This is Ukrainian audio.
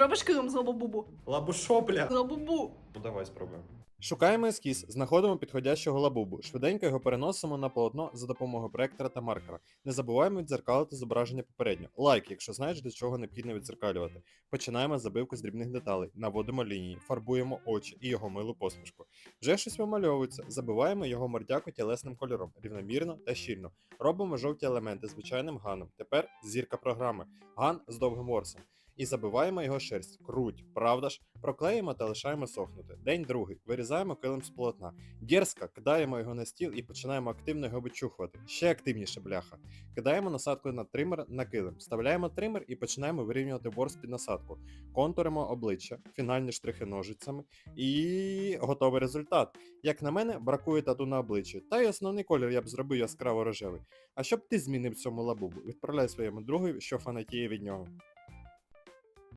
Зробиш килим з лабубу? Лабушопля. Лабубу. Ну давай спробуємо. Шукаємо ескіз, знаходимо підходящого лабубу, швиденько його переносимо на полотно за допомогою проектора та маркера. Не забуваємо відзеркалити зображення попередньо. Лайк, якщо знаєш, для чого необхідно відзеркалювати. Починаємо з забивку з дрібних деталей, наводимо лінії, фарбуємо очі і його милу посмішку. Вже щось вимальовується, забиваємо його мордяку тілесним кольором, рівномірно та щільно. Робимо жовті елементи звичайним ганом. Тепер зірка програми. Ган з довгим ворсом. І забиваємо його шерсть. Круть, правда ж? Проклеїмо та лишаємо сохнути. День другий. Вирізаємо килим з полотна. Дерзко кидаємо його на стіл і починаємо активно його вичухувати. Ще активніше бляха. Кидаємо насадку на тример на килим. Вставляємо тример і починаємо вирівнювати ворс під насадку. Контуримо обличчя, фінальні штрихи ножицями і готовий результат. Як на мене, бракує тату на обличчі. Та й основний колір я б зробив яскраво рожевий. А щоб ти змінив цьому лабубу, відправляй своєму другові, що фанатіє від нього.